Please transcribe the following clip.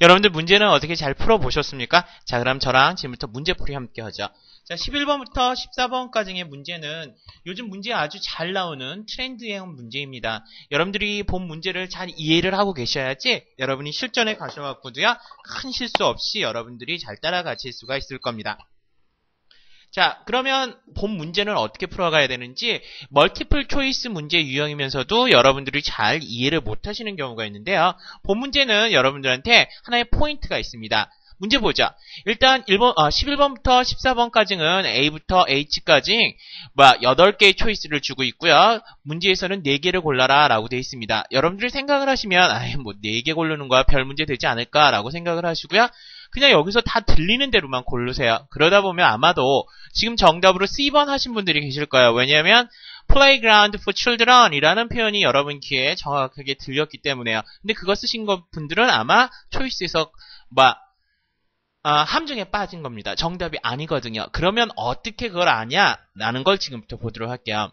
여러분들 문제는 어떻게 잘 풀어보셨습니까? 자, 그럼 저랑 지금부터 문제풀이 함께 하죠. 자, 11번부터 14번까지의 문제는 요즘 문제 아주 잘 나오는 트렌드형 문제입니다. 여러분들이 본 문제를 잘 이해를 하고 계셔야지 여러분이 실전에 가셔갖고도요, 큰 실수 없이 여러분들이 잘 따라가실 수가 있을 겁니다. 자, 그러면 본 문제는 어떻게 풀어가야 되는지 멀티플 초이스 문제 유형이면서도 여러분들이 잘 이해를 못 하시는 경우가 있는데요. 본 문제는 여러분들한테 하나의 포인트가 있습니다. 문제 보자. 일단 1번, 어, 11번부터 14번까지는 A부터 H까지 뭐 8개의 초이스를 주고 있고요. 문제에서는 4개를 골라라 라고 되어 있습니다. 여러분들이 생각을 하시면 아이 뭐 4개 고르는 거야 별 문제 되지 않을까 라고 생각을 하시고요. 그냥 여기서 다 들리는 대로만 고르세요. 그러다 보면 아마도 지금 정답으로 C번 하신 분들이 계실 거예요. 왜냐하면 playground for children 이라는 표현이 여러분 귀에 정확하게 들렸기 때문에요. 근데 그거 쓰신 분들은 아마 초이스에서 뭐 아, 함정에 빠진 겁니다. 정답이 아니거든요. 그러면 어떻게 그걸 아냐? 라는 걸 지금부터 보도록 할게요.